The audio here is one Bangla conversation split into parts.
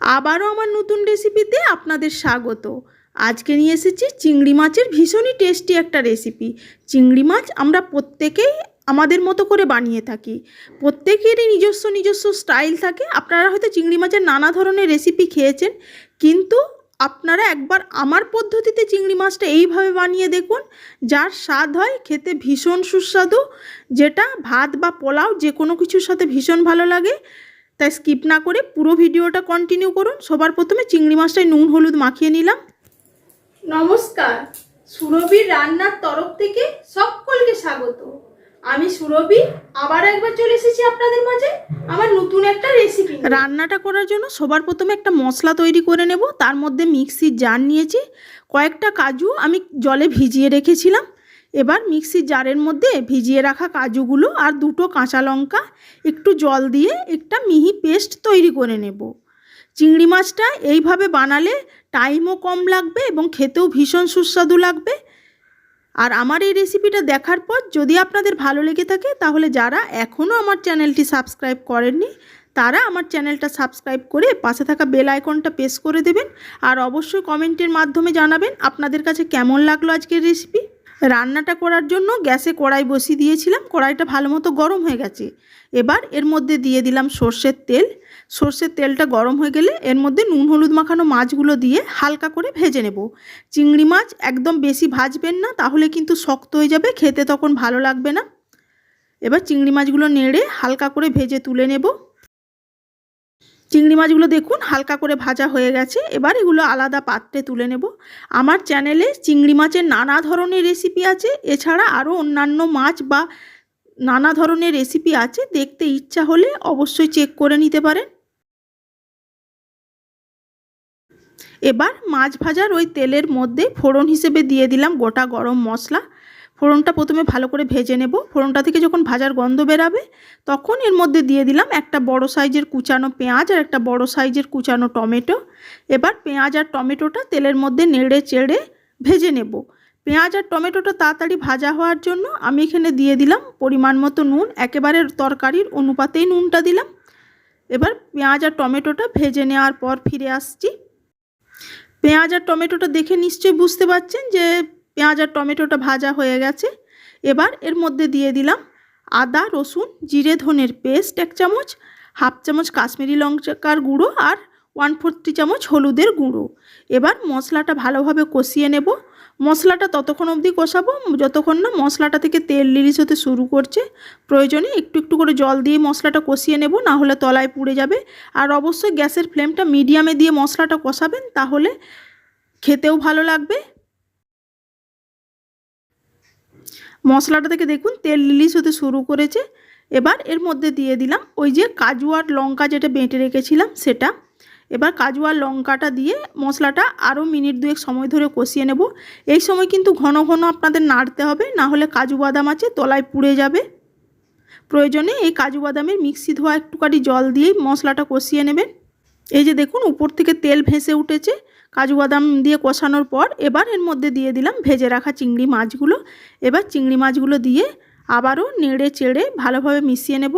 আবারও আমার নতুন রেসিপিতে আপনাদের স্বাগত। আজকে নিয়ে এসেছি চিংড়ি মাছের ভীষণই টেস্টি একটা রেসিপি। চিংড়ি মাছ আমরা প্রত্যেকেই আমাদের মতো করে বানিয়ে থাকি। প্রত্যেকেরই নিজস্ব নিজস্ব স্টাইল থাকে। আপনারা হয়তো চিংড়ি মাছের নানা ধরনের রেসিপি খেয়েছেন। কিন্তু আপনারা একবার আমার পদ্ধতিতে চিংড়ি মাছটা এইভাবে বানিয়ে দেখুন। যার স্বাদ হয় খেতে ভীষণ সুস্বাদু, যেটা ভাত বা পোলাও যে কোনো কিছুর সাথে ভীষণ ভালো লাগে। তাই স্কিপ না করে পুরো ভিডিওটা কন্টিনিউ করুন। সবার প্রথমে চিংড়ি মাছটায় নুন হলুদ মাখিয়ে নিলাম। নমস্কার সুরভির রান্নার তরফ থেকে সকলকে স্বাগত। আমি সুরভি আবার একবার চলে এসেছি আপনাদের মাঝে আমার নতুন একটা রেসিপি রান্নাটা করার জন্য সবার প্রথমে একটা মশলা তৈরি করে নেব। তার মধ্যে মিক্সির জার নিয়েছি। কয়েকটা কাজু আমি জলে ভিজিয়ে রেখেছিলাম। এবার মিক্সির জারের মধ্যে ভিজিয়ে রাখা কাজুগুলো আর দুটো কাঁচা লঙ্কা, একটু জল দিয়ে একটা মিহি পেস্ট তৈরি করে নেব। চিংড়ি মাছটা এইভাবে বানালে টাইমও কম লাগবে এবং খেতেও ভীষণ সুস্বাদু লাগবে। আর আমার এই রেসিপিটা দেখার পর যদি আপনাদের ভালো লেগে থাকে, তাহলে যারা এখনও আমার চ্যানেলটি সাবস্ক্রাইব করেননি, তারা আমার চ্যানেলটা সাবস্ক্রাইব করে পাশে থাকা বেল আইকনটা প্রেস করে দেবেন। আর অবশ্যই কমেন্টের মাধ্যমে জানাবেন আপনাদের কাছে কেমন লাগল আজকের রেসিপি। রান্নাটা করার জন্য গ্যাসে কড়াই বসিয়ে দিয়েছিলাম। কড়াইটা ভালো মতো গরম হয়ে গেছে। এবার এর মধ্যে দিয়ে দিলাম সর্ষের তেল। সর্ষের তেলটা গরম হয়ে গেলে এর মধ্যে নুন, হলুদ মাখানো মাছগুলো দিয়ে হালকা করে ভেজে নেব। চিংড়ি মাছ একদম বেশি ভাজবেন না, তাহলে কিন্তু শক্ত হয়ে যাবে, খেতে তখন ভালো লাগবে না। এবার চিংড়ি মাছগুলো নেড়ে হালকা করে ভেজে তুলে নেব। চিংড়ি মাছগুলো দেখুন হালকা করে ভাজা হয়ে গেছে। এবার এগুলো আলাদা পাত্রে তুলে নেব। আমার চ্যানেলে চিংড়ি মাছের নানা ধরনের রেসিপি আছে। এছাড়া আরও অন্যান্য মাছ বা নানা ধরনের রেসিপি আছে। দেখতে ইচ্ছা হলে অবশ্যই চেক করে নিতে পারেন। এবার মাছ ভাজার ওই তেলের মধ্যে ফোড়ন হিসেবে দিয়ে দিলাম গোটা গরম মশলা। ফোড়নটা প্রথমে ভালো করে ভেজে নেব। ফোড়নটা থেকে যখন ভাজার গন্ধ বেরাবে, তখন এর মধ্যে দিয়ে দিলাম একটা বড় সাইজের কুচানো পেঁয়াজ আর একটা বড় সাইজের কুচানো টমেটো। এবার পেঁয়াজ আর টমেটোটা তেলের মধ্যে নেড়ে চেড়ে ভেজে নেব। পেঁয়াজ আর টমেটোটা তাড়াতাড়ি ভাজা হওয়ার জন্য আমি এখানে দিয়ে দিলাম পরিমাণ মতো নুন, একেবারে তরকারির অনুপাতেই নুনটা দিলাম। এবার পেঁয়াজ আর টমেটোটা ভেজে নেওয়ার পর ফিরে আসছি। পেঁয়াজ আর টমেটোটা দেখে নিশ্চয়ই বুঝতে পারছেন যে পেঁয়াজ আর টমেটোটা ভাজা হয়ে গেছে। এবার এর মধ্যে দিয়ে দিলাম আদা, রসুন, জিরে, ধনের পেস্ট এক চামচ, হাফ চামচ কাশ্মীরি লঙ্কার গুঁড়ো আর ওয়ান ফোর্থ চামচ হলুদের গুঁড়ো। এবার মশলাটা ভালোভাবে কষিয়ে নেব। মশলাটা ততক্ষণ অবধি কষাবো, যতক্ষণ না মশলাটা থেকে তেল লিরিস হতে শুরু করছে। প্রয়োজনে একটু একটু করে জল দিয়ে মশলাটা কষিয়ে নেব, না হলে তলায় পুড়ে যাবে। আর অবশ্যই গ্যাসের ফ্লেমটা মিডিয়ামে দিয়ে মশলাটা কষাবেন, তাহলে খেতেও ভালো লাগবে। মশলাটা থেকে দেখুন, তেল লিলিশ হতে শুরু করেছে। এবার এর মধ্যে দিয়ে দিলাম ওই যে কাজু আর লঙ্কা যেটা বেঁটে রেখেছিলাম সেটা। এবার কাজু আর লঙ্কাটা দিয়ে মশলাটা আরও মিনিট দুয়েক সময় ধরে কষিয়ে নেব। এই সময় কিন্তু ঘন ঘন আপনাদের নাড়তে হবে, না হলে কাজু বাদাম আছে, তলায় পুড়ে যাবে। প্রয়োজনে এই কাজু বাদামের মিক্সি ধোয়া একটুখানি জল দিয়েই মশলাটা কষিয়ে নেবেন। এই যে দেখুন, উপর থেকে তেল ভেসে উঠেছে। কাজু বাদাম দিয়ে কষানোর পর এবার এর মধ্যে দিয়ে দিলাম ভেজে রাখা চিংড়ি মাছগুলো। এবার চিংড়ি মাছগুলো দিয়ে আবারও নেড়ে চেড়ে ভালোভাবে মিশিয়ে নেব।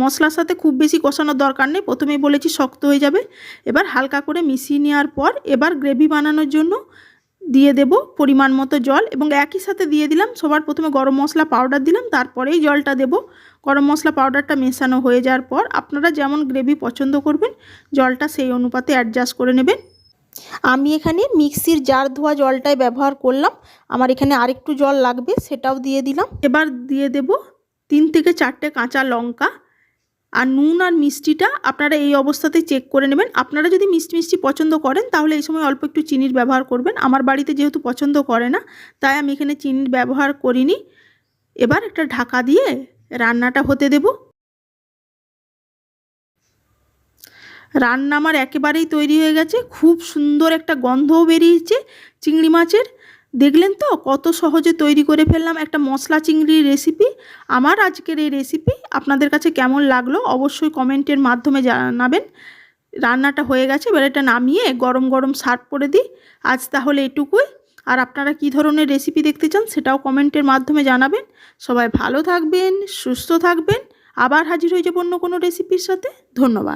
মশলার সাথে খুব বেশি কষানোর দরকার নেই, প্রথমেই বলেছি শক্ত হয়ে যাবে। এবার হালকা করে মিশিয়ে নেওয়ার পর এবার গ্রেভি বানানোর জন্য দিয়ে দেব পরিমাণ মতো জল এবং একই সাথে দিয়ে দিলাম, সবার প্রথমে গরম মশলা পাউডার দিলাম, তারপরেই জলটা দেব। গরম মশলা পাউডারটা মেশানো হয়ে যাওয়ার পর আপনারা যেমন গ্রেভি পছন্দ করবেন, জলটা সেই অনুপাতে অ্যাডজাস্ট করে নেবেন। আমি এখানে মিক্সির জার ধোয়া জলটাই ব্যবহার করলাম, আমার এখানে আরেকটু জল লাগবে সেটাও দিয়ে দিলাম। এবার দিয়ে দেব তিন থেকে চারটে কাঁচা লঙ্কা আর নুন আর মিষ্টিটা আপনারা এই অবস্থাতে চেক করে নেবেন। আপনারা যদি মিষ্টি মিষ্টি পছন্দ করেন, তাহলে এই সময় অল্প একটু চিনির ব্যবহার করবেন। আমার বাড়িতে যেহেতু পছন্দ করে না, তাই আমি এখানে চিনির ব্যবহার করিনি। এবার একটা ঢাকা দিয়ে রান্নাটা হতে দেব। রান্না আমার একেবারেই তৈরি হয়ে গেছে। খুব সুন্দর একটা গন্ধও বেরিয়েছে চিংড়ি মাছের। দেখলেন তো? কত সহজে তৈরি করে ফেললাম একটা মশলা চিংড়ির রেসিপি আমার আজকের এই রেসিপি আপনাদের কাছে কেমন লাগল অবশ্যই কমেন্টের মাধ্যমে জানাবেন। রান্নাটা হয়ে গেছে, এবার এটা নামিয়ে গরম গরম সার্ভ করে দিই। আজ তাহলে এটুকুই। আর আপনারা কি ধরনের রেসিপি দেখতে চান সেটাও কমেন্টের মাধ্যমে জানাবেন। সবাই ভালো থাকবেন, সুস্থ থাকবেন। আবার হাজির হয়ে যাব অন্য কোনো রেসিপির সাথে। ধন্যবাদ।